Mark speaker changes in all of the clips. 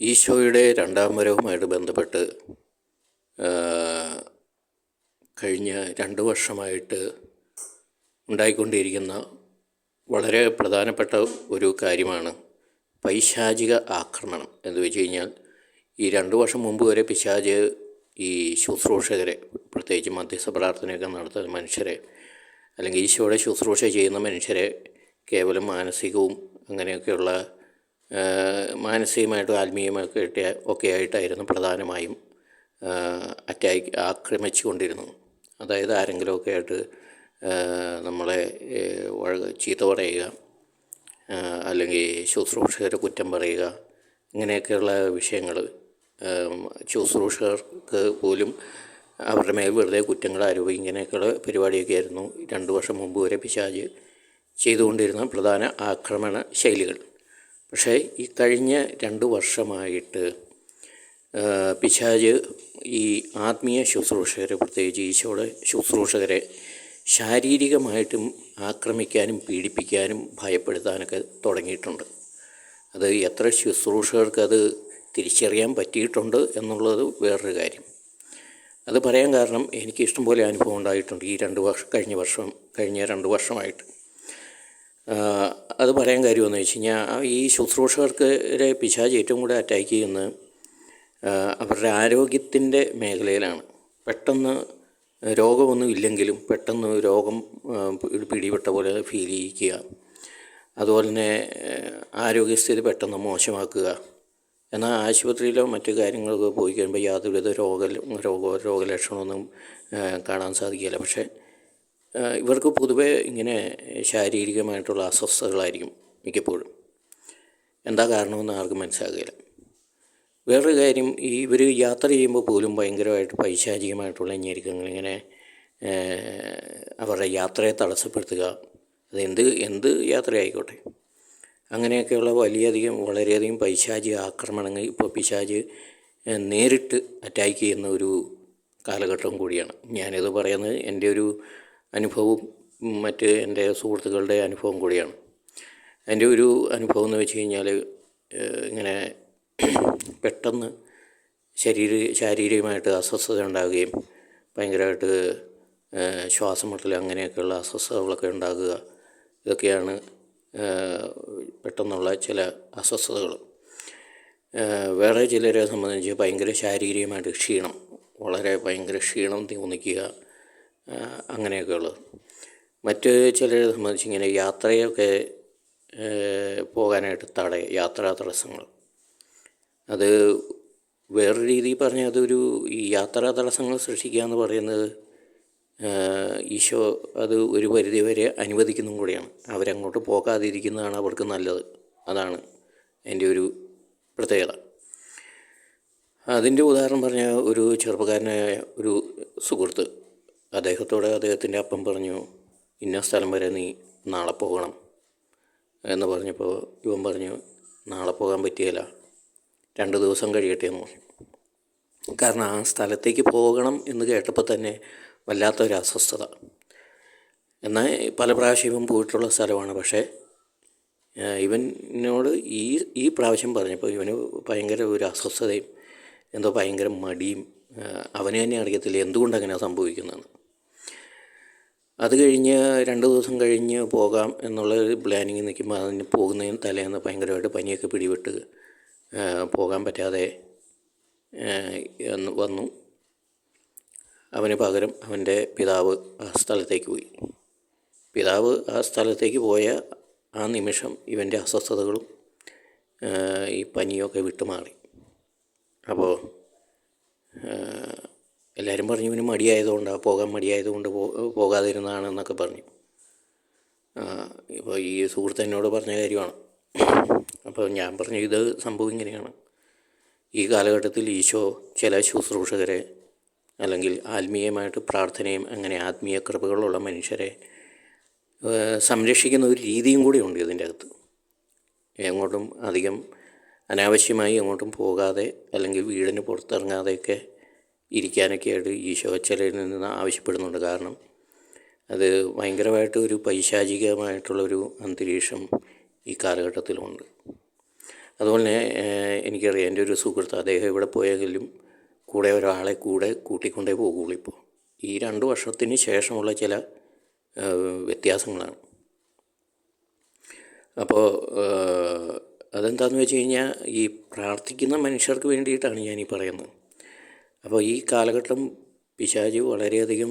Speaker 1: ഈശോയുടെ രണ്ടാം വരവുമായിട്ട് ബന്ധപ്പെട്ട് കഴിഞ്ഞ രണ്ട് വർഷമായിട്ട് ഉണ്ടായിക്കൊണ്ടിരിക്കുന്ന വളരെ പ്രധാനപ്പെട്ട ഒരു കാര്യമാണ് പൈശാചിക ആക്രമണം എന്ന് വെച്ച് കഴിഞ്ഞാൽ ഈ രണ്ട് വർഷം മുമ്പ് വരെ പിശാജ് ഈ ശുശ്രൂഷകരെ പ്രത്യേകിച്ച് മധ്യസ്ഥ പ്രാർത്ഥനയൊക്കെ നടത്തുന്ന മനുഷ്യരെ അല്ലെങ്കിൽ ഈശോയുടെ ശുശ്രൂഷ ചെയ്യുന്ന മനുഷ്യരെ കേവലം മാനസികവും അങ്ങനെയൊക്കെയുള്ള മാനസികമായിട്ടും ആത്മീയമായിട്ട് ഒക്കെ ആയിട്ടായിരുന്നു പ്രധാനമായും അറ്റാക്ക് ആക്രമിച്ചു കൊണ്ടിരുന്നത് അതായത് ആരെങ്കിലുമൊക്കെ ആയിട്ട് നമ്മളെ ചീത്ത പറയുക അല്ലെങ്കിൽ ശുശ്രൂഷകരെ കുറ്റം പറയുക ഇങ്ങനെയൊക്കെയുള്ള വിഷയങ്ങൾ ശുശ്രൂഷകർക്ക് പോലും അവരുടെ മേൽ വെറുതെ കുറ്റങ്ങൾ ആരോപിക്കും ഇങ്ങനെയൊക്കെയുള്ള പരിപാടിയൊക്കെ ആയിരുന്നു. രണ്ട് വർഷം മുമ്പ് വരെ പിശാജ് ചെയ്തുകൊണ്ടിരുന്ന പ്രധാന ആക്രമണ ശൈലികൾ. പക്ഷേ ഈ കഴിഞ്ഞ രണ്ട് വർഷമായിട്ട് പിശാജ് ഈ ആത്മീയ ശുശ്രൂഷകരെ പ്രത്യേകിച്ച് ഈശോയുടെ ശുശ്രൂഷകരെ ശാരീരികമായിട്ടും ആക്രമിക്കാനും പീഡിപ്പിക്കാനും ഭയപ്പെടുത്താനൊക്കെ തുടങ്ങിയിട്ടുണ്ട്. അത് എത്ര ശുശ്രൂഷകർക്കത് തിരിച്ചറിയാൻ പറ്റിയിട്ടുണ്ട് എന്നുള്ളത് വേറൊരു കാര്യം. അത് പറയാൻ കാരണം എനിക്ക് ഇഷ്ടംപോലെ അനുഭവം ഉണ്ടായിട്ടുണ്ട് ഈ രണ്ട് വർഷം കഴിഞ്ഞ വർഷം കഴിഞ്ഞ രണ്ട് വർഷമായിട്ട്. അത് പറയാൻ കാര്യമെന്ന് വെച്ച് കഴിഞ്ഞാൽ ഈ ശുശ്രൂഷകർക്ക് പിശാജ് ഏറ്റവും കൂടുതൽ അറ്റാക്ക് ചെയ്യുന്നത് അവരുടെ ആരോഗ്യത്തിന്റെ മേഖലയിലാണ്. പെട്ടെന്ന് രോഗമൊന്നും ഇല്ലെങ്കിലും പെട്ടെന്ന് രോഗം പിടിപെട്ട പോലെ ഫീൽ ചെയ്യിക്കുക അതുപോലെ തന്നെ ആരോഗ്യസ്ഥിതി പെട്ടെന്ന് മോശമാക്കുക. എന്നാൽ ആശുപത്രിയിലോ മറ്റു കാര്യങ്ങളൊക്കെ പോയി കഴിയുമ്പോൾ യാതൊരുവിധ രോഗ രോഗ രോഗലക്ഷണമൊന്നും കാണാൻ സാധിക്കില്ല പക്ഷേ ഇവർക്ക് പൊതുവെ ഇങ്ങനെ ശാരീരികമായിട്ടുള്ള അസ്വസ്ഥതകളായിരിക്കും മിക്കപ്പോഴും. എന്താ കാരണമെന്ന് ആർക്കും മനസ്സിലാകില്ല വേറൊരു കാര്യം ഈ ഇവർ യാത്ര ചെയ്യുമ്പോൾ പോലും ഭയങ്കരമായിട്ട് പൈശാചികമായിട്ടുള്ള ഞെരുക്കങ്ങൾ ഇങ്ങനെ അവരുടെ യാത്രയെ തടസ്സപ്പെടുത്തുക അത് എന്ത് യാത്രയായിക്കോട്ടെ. അങ്ങനെയൊക്കെയുള്ള വലിയധികം വളരെയധികം പൈശാചിക ആക്രമണങ്ങൾ ഇപ്പോൾ പിശാജ് നേരിട്ട് അറ്റാക്ക് ചെയ്യുന്ന ഒരു കാലഘട്ടം കൂടിയാണ്. ഞാനിത് പറയുന്നത് എന്റെ ഒരു അനുഭവവും മറ്റ് എന്റെ സുഹൃത്തുക്കളുടെ അനുഭവം കൂടിയാണ്. എന്റെ ഒരു അനുഭവം എന്ന് വെച്ച് കഴിഞ്ഞാൽ ഇങ്ങനെ പെട്ടെന്ന് ശരീര ശാരീരികമായിട്ട് അസ്വസ്ഥത ഉണ്ടാകുകയും ഭയങ്കരമായിട്ട് ശ്വാസം മുട്ടൽ അങ്ങനെയൊക്കെയുള്ള അസ്വസ്ഥതകളൊക്കെ ഉണ്ടാകുക ഇതൊക്കെയാണ് പെട്ടെന്നുള്ള ചില അസ്വസ്ഥതകൾ. വേറെ ചിലരെ സംബന്ധിച്ച് ഭയങ്കര ശാരീരികമായിട്ട് ക്ഷീണം വളരെ ഭയങ്കര ക്ഷീണം തോന്നിക്കുക അങ്ങനെയൊക്കെ ഉള്ളത്. മറ്റ് ചിലരെ സംബന്ധിച്ച് ഇങ്ങനെ യാത്രയൊക്കെ പോകാനായിട്ട് തട യാത്രാ തടസ്സങ്ങൾ. അത് വേറൊരു രീതിയിൽ പറഞ്ഞാൽ അതൊരു ഈ യാത്രാ തടസ്സങ്ങൾ സൃഷ്ടിക്കുക എന്ന് പറയുന്നത് ഈശോ അത് ഒരു പരിധി വരെ അനുവദിക്കുന്നതും കൂടിയാണ്. അവരങ്ങോട്ട് പോകാതിരിക്കുന്നതാണ് അവർക്ക് നല്ലത്. അതാണ് എന്റെ ഒരു പ്രത്യേകത. അതിന്റെ ഉദാഹരണം പറഞ്ഞാൽ ഒരു ചെറുപ്പക്കാരനായ ഒരു സുഹൃത്ത്. അദ്ദേഹത്തോട് അദ്ദേഹത്തിന്റെ അപ്പം പറഞ്ഞു ഇന്ന സ്ഥലം വരെ നീ നാളെ പോകണം. എന്ന് പറഞ്ഞപ്പോൾ ഇവൻ പറഞ്ഞു നാളെ പോകാൻ പറ്റിയല്ല രണ്ട് ദിവസം കഴിയട്ടെ എന്ന് പറഞ്ഞു. കാരണം ആ സ്ഥലത്തേക്ക് പോകണം എന്ന് കേട്ടപ്പോൾ തന്നെ വല്ലാത്തൊരു അസ്വസ്ഥത. എന്നാൽ പല പ്രാവശ്യം ഇവൻ പോയിട്ടുള്ള സ്ഥലമാണ്. പക്ഷേ ഇവനോട് ഈ ഈ പ്രാവശ്യം പറഞ്ഞപ്പോൾ ഇവന് ഭയങ്കര ഒരു അസ്വസ്ഥതയും എന്തോ ഭയങ്കര മടിയും അവന് തന്നെ അറിയത്തില്ല എന്തുകൊണ്ടങ്ങനെ സംഭവിക്കുന്നതെന്ന്. അത് കഴിഞ്ഞ് രണ്ട് ദിവസം കഴിഞ്ഞ് പോകാം എന്നുള്ള ഒരു പ്ലാനിങ് നിൽക്കുമ്പോൾ അതിന് പോകുന്നതിന് തലേന്ന് ഭയങ്കരമായിട്ട് പനിയൊക്കെ പിടിവിട്ട് പോകാൻ പറ്റാതെ വന്നു. അവന് പകരം അവന്റെ പിതാവ് ആ സ്ഥലത്തേക്ക് പോയി. പിതാവ് ആ സ്ഥലത്തേക്ക് പോയ ആ നിമിഷം ഇവന്റെ അസ്വസ്ഥതകളും ഈ പനിയൊക്കെ വിട്ടുമാറി. അപ്പോൾ എല്ലാവരും പറഞ്ഞു ഇവന് മടിയായതുകൊണ്ടാണ് പോകാൻ മടിയായതുകൊണ്ട് പോകാതിരുന്നതാണെന്നൊക്കെ പറഞ്ഞു. ഇപ്പോൾ ഈ സുഹൃത്ത് എന്നോട് പറഞ്ഞ കാര്യമാണ്. അപ്പോൾ ഞാൻ പറഞ്ഞു ഇത് സംഭവം ഇങ്ങനെയാണ്. ഈ കാലഘട്ടത്തിൽ ഈശോ ചില ശുശ്രൂഷകരെ അല്ലെങ്കിൽ ആത്മീയമായിട്ട് പ്രാർത്ഥനയും അങ്ങനെ ആത്മീയ കൃപകളുള്ള മനുഷ്യരെ സംരക്ഷിക്കുന്ന ഒരു രീതിയും കൂടി ഉണ്ട് ഇതിന്റെ അകത്ത്. എങ്ങോട്ടും അധികം അനാവശ്യമായി എങ്ങോട്ടും പോകാതെ അല്ലെങ്കിൽ വീടിന് പുറത്തിറങ്ങാതെയൊക്കെ ഇരിക്കാനൊക്കെ ആയിട്ട് ഈശോ നിന്ന് ആവശ്യപ്പെടുന്നുണ്ട്. കാരണം അത് ഭയങ്കരമായിട്ട് ഒരു പൈശാചികമായിട്ടുള്ളൊരു അന്തരീക്ഷം ഈ കാലഘട്ടത്തിലുണ്ട്. അതുപോലെ എനിക്കറിയാം എന്റെ ഒരു സുഹൃത്ത് അദ്ദേഹം ഇവിടെ പോയെങ്കിലും കൂടെ ഒരാളെ കൂടെ കൂട്ടിക്കൊണ്ടേ പോകുള്ളൂ ഇപ്പോൾ. ഈ രണ്ട് വർഷത്തിന് ശേഷമുള്ള ചില വ്യത്യാസങ്ങളാണ്. അപ്പോൾ അതെന്താണെന്ന് വെച്ച് കഴിഞ്ഞാൽ ഈ പ്രാർത്ഥിക്കുന്ന മനുഷ്യർക്ക് വേണ്ടിയിട്ടാണ് ഞാൻ ഈ പറയുന്നത്. അപ്പോൾ ഈ കാലഘട്ടം പിശാജ് വളരെയധികം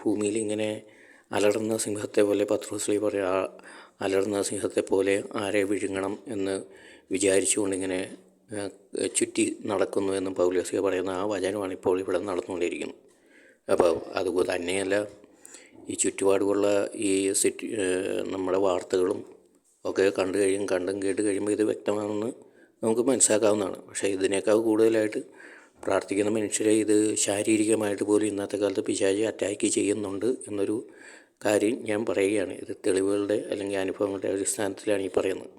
Speaker 1: ഭൂമിയിൽ ഇങ്ങനെ അലറുന്ന സിംഹത്തെ പോലെ പത്രോസ്ലി പറയാ അലറുന്ന സിംഹത്തെ പോലെ ആരെ വിഴുങ്ങണം എന്ന് വിചാരിച്ചുകൊണ്ടിങ്ങനെ ചുറ്റി നടക്കുന്നു എന്ന് പൗലോസിക പറയുന്ന ആ വചനമാണ് ഇപ്പോൾ ഇവിടെ നടന്നുകൊണ്ടിരിക്കുന്നത്. അപ്പോൾ അതുപോലെ തന്നെയല്ല ഈ ചുറ്റുപാടുമുള്ള ഈ സിറ്റി നമ്മുടെ വാർത്തകളും ഒക്കെ കണ്ടു കഴിയും കണ്ടും കേട്ട് കഴിയുമ്പോൾ ഇത് വ്യക്തമാണെന്ന് നമുക്ക് മനസ്സിലാക്കാവുന്നതാണ്. പക്ഷേ ഇതിനേക്കാൾ കൂടുതലായിട്ട് പ്രാർത്ഥിക്കുന്ന മനുഷ്യരെ ഇത് ശാരീരികമായിട്ട് പോലും ഇന്നത്തെ കാലത്ത് പിശാചി അറ്റാക്ക് ചെയ്യുന്നുണ്ട് എന്നൊരു കാര്യം ഞാൻ പറയുകയാണ്. ഇത് തെളിവുകളുടെ അല്ലെങ്കിൽ അനുഭവങ്ങളുടെ അടിസ്ഥാനത്തിലാണ് ഈ പറയുന്നത്.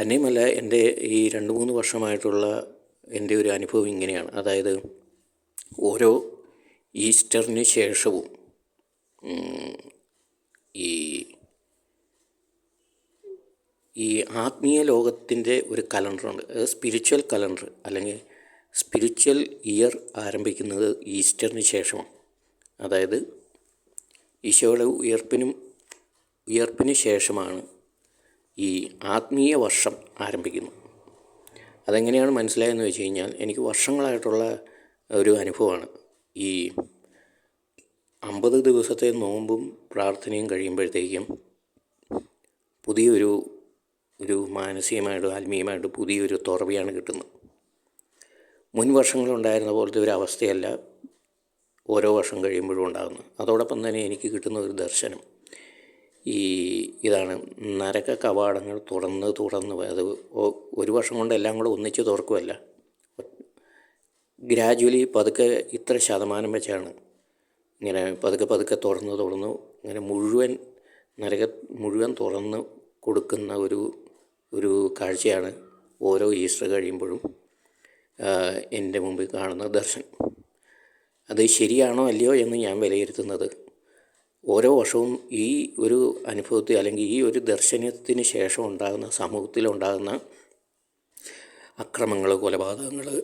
Speaker 1: തന്നെയുമല്ല എന്റെ ഈ രണ്ട് മൂന്ന് വർഷമായിട്ടുള്ള എന്റെ ഒരു അനുഭവം ഇങ്ങനെയാണ്. അതായത് ഓരോ ഈസ്റ്ററിന് ശേഷവും ഈ ഈ ആത്മീയ ലോകത്തിന്റെ ഒരു കലണ്ടറുണ്ട്. സ്പിരിച്വൽ കലണ്ടർ അല്ലെങ്കിൽ സ്പിരിച്വൽ ഇയർ ആരംഭിക്കുന്നത് ഈസ്റ്ററിന് ശേഷമാണ്. അതായത് ഈശോയുടെ ഉയർപ്പിനും ഉയർപ്പിന് ശേഷമാണ് ഈ ആത്മീയ വർഷം ആരംഭിക്കുന്നത്. അതെങ്ങനെയാണ് മനസ്സിലായെന്ന് വെച്ച് കഴിഞ്ഞാൽ എനിക്ക് വർഷങ്ങളായിട്ടുള്ള ഒരു അനുഭവമാണ്. ഈ അമ്പത് ദിവസത്തെ നോമ്പും പ്രാർത്ഥനയും കഴിയുമ്പോഴത്തേക്കും പുതിയൊരു ഒരു മാനസികമായിട്ടും ആത്മീയമായിട്ടും പുതിയൊരു തുറവിയാണ് കിട്ടുന്നത്. മുൻ വർഷങ്ങളുണ്ടായിരുന്ന പോലത്തെ ഒരു അവസ്ഥയല്ല ഓരോ വർഷം കഴിയുമ്പോഴും ഉണ്ടാകുന്നത്. അതോടൊപ്പം തന്നെ എനിക്ക് കിട്ടുന്ന ഒരു ദർശനം. ഈ ഇതാണ് നരക കവാടങ്ങൾ തുറന്ന് തുറന്ന്. അത് ഒരു വർഷം കൊണ്ട് എല്ലാം കൂടെ ഒന്നിച്ച് തുറക്കുമല്ല ഗ്രാജുവലി പതുക്കെ ഇത്ര ശതമാനം വെച്ചാണ് ഇങ്ങനെ പതുക്കെ പതുക്കെ തുറന്ന് തുറന്ന് ഇങ്ങനെ മുഴുവൻ നരക മുഴുവൻ തുറന്ന് കൊടുക്കുന്ന ഒരു ഒരു കാഴ്ചയാണ് ഓരോ ഈസ്റ്റർ കഴിയുമ്പോഴും. എന്റെ മുമ്പിൽ കാണുന്ന ദർശനം അത് ശരിയാണോ അല്ലയോ എന്ന് ഞാൻ വിലയിരുത്തുന്നത്. ഓരോ വർഷവും ഈ ഒരു അനുഭവത്തിൽ അല്ലെങ്കിൽ ഈ ഒരു ദർശനത്തിന് ശേഷം ഉണ്ടാകുന്ന സമൂഹത്തിലുണ്ടാകുന്ന അക്രമങ്ങൾ കൊലപാതകങ്ങൾ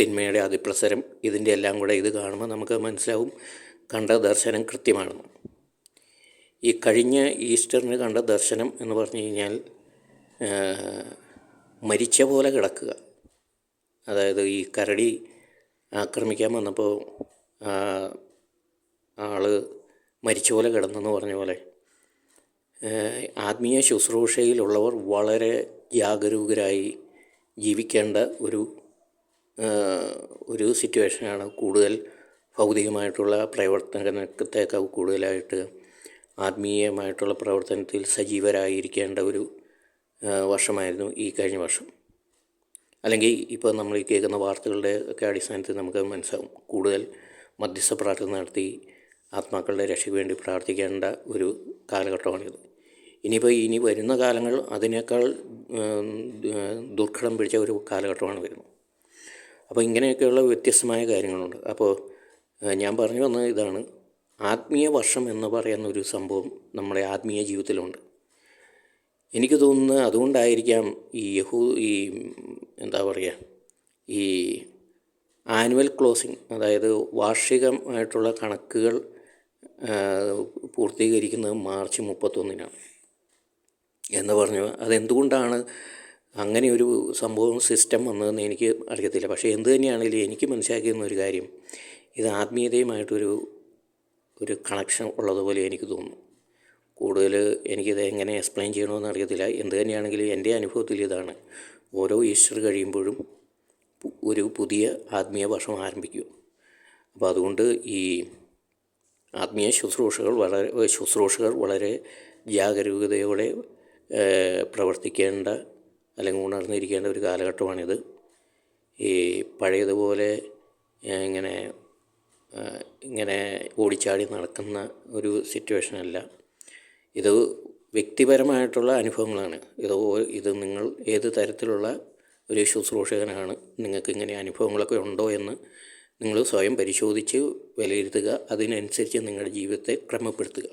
Speaker 1: തിന്മയുടെ അതിപ്രസരം ഇതിന്റെ എല്ലാം കൂടെ ഇത് കാണുമ്പോൾ നമുക്ക് മനസ്സിലാവും കണ്ട ദർശനം കൃത്യമാണെന്ന് ഈ കഴിഞ്ഞ ഈസ്റ്ററിന് കണ്ട ദർശനം എന്ന് പറഞ്ഞു കഴിഞ്ഞാൽ മരിച്ച പോലെ കിടക്കുക. അതായത് ഈ കരടി ആക്രമിക്കാൻ വന്നപ്പോൾ ആൾ മരിച്ച പോലെ കിടന്നെന്ന് പറഞ്ഞ പോലെ ആത്മീയ ശുശ്രൂഷയിലുള്ളവർ വളരെ ജാഗരൂകരായി ജീവിക്കേണ്ട ഒരു ഒരു സിറ്റുവേഷനാണ് കൂടുതൽ ഭൗതികമായിട്ടുള്ള പ്രവർത്തനത്തേക്കാൾ കൂടുതലായിട്ട് ആത്മീയമായിട്ടുള്ള പ്രവർത്തനത്തിൽ സജീവരായിരിക്കേണ്ട ഒരു വർഷമായിരുന്നു ഈ കഴിഞ്ഞ വർഷം. അല്ലെങ്കിൽ ഇപ്പോൾ നമ്മൾ ഈ കേൾക്കുന്ന വാർത്തകളുടെ ഒക്കെ അടിസ്ഥാനത്തിൽ നമുക്ക് മനസ്സിലാവും കൂടുതൽ മധ്യസ്ഥ പ്രാർത്ഥന നടത്തി ആത്മാക്കളുടെ രക്ഷയ്ക്ക് വേണ്ടി പ്രാർത്ഥിക്കേണ്ട ഒരു കാലഘട്ടമാണിത് ഇനിയിപ്പോൾ ഇനി വരുന്ന കാലങ്ങൾ അതിനേക്കാൾ ദുർഘടം പിടിച്ച ഒരു കാലഘട്ടമാണ് വരുന്നത്. അപ്പോൾ ഇങ്ങനെയൊക്കെയുള്ള വ്യത്യസ്തമായ കാര്യങ്ങളുണ്ട്. അപ്പോൾ ഞാൻ പറഞ്ഞു വന്നത് ഇതാണ്. ആത്മീയ വർഷം എന്ന് പറയുന്ന ഒരു സംഭവം നമ്മുടെ ആത്മീയ ജീവിതത്തിലുണ്ട്. എനിക്ക് തോന്നുന്നത് അതുകൊണ്ടായിരിക്കാം ഈ യഹൂ ഈ എന്താ പറയുക ഈ ആനുവൽ ക്ലോസിങ് അതായത് വാർഷികമായിട്ടുള്ള കണക്കുകൾ പൂർത്തീകരിക്കുന്നത് മാർച്ച് മുപ്പത്തൊന്നിനാണ്. എന്ന് പറഞ്ഞു അതെന്തുകൊണ്ടാണ് അങ്ങനെ ഒരു സംഭവം സിസ്റ്റം വന്നതെന്ന് എനിക്ക് അറിയത്തില്ല. പക്ഷേ എന്ത് തന്നെയാണെങ്കിലും എനിക്ക് മനസ്സിലാക്കിയിരുന്ന ഒരു കാര്യം ഇത് ആത്മീയതയുമായിട്ടൊരു ഒരു കണക്ഷൻ ഉള്ളതുപോലെ എനിക്ക് തോന്നുന്നു. കൂടുതൽ എനിക്കിത് എങ്ങനെ എക്സ്പ്ലെയിൻ ചെയ്യണമെന്ന് അറിയത്തില്ല. എന്ത് തന്നെയാണെങ്കിലും എന്റെ അനുഭവത്തിൽ ഇതാണ്. ഓരോ ഈസ്റ്റർ കഴിയുമ്പോഴും ഒരു പുതിയ ആത്മീയ വർഷം ആരംഭിക്കും. അപ്പോൾ അതുകൊണ്ട് ഈ ആത്മീയ ശുശ്രൂഷകൾ വളരെ ശുശ്രൂഷകൾ വളരെ ജാഗരൂകതയോടെ പ്രവർത്തിക്കേണ്ട അല്ലെങ്കിൽ ഉണർന്നിരിക്കേണ്ട ഒരു കാലഘട്ടമാണിത്. ഈ പഴയതുപോലെ ഇങ്ങനെ ഇങ്ങനെ ഓടിച്ചാടി നടക്കുന്ന ഒരു സിറ്റുവേഷനല്ല ഇത് വ്യക്തിപരമായിട്ടുള്ള അനുഭവങ്ങളാണ്. ഇത് ഇത് നിങ്ങൾ ഏത് തരത്തിലുള്ള ഒരു ശുശ്രൂഷകനാണ് നിങ്ങൾക്ക് ഇങ്ങനെ അനുഭവങ്ങളൊക്കെ ഉണ്ടോ എന്ന് നിങ്ങൾ സ്വയം പരിശോധിച്ച് വിലയിരുത്തുക. അതിനനുസരിച്ച് നിങ്ങളുടെ ജീവിതത്തെ ക്രമപ്പെടുത്തുക.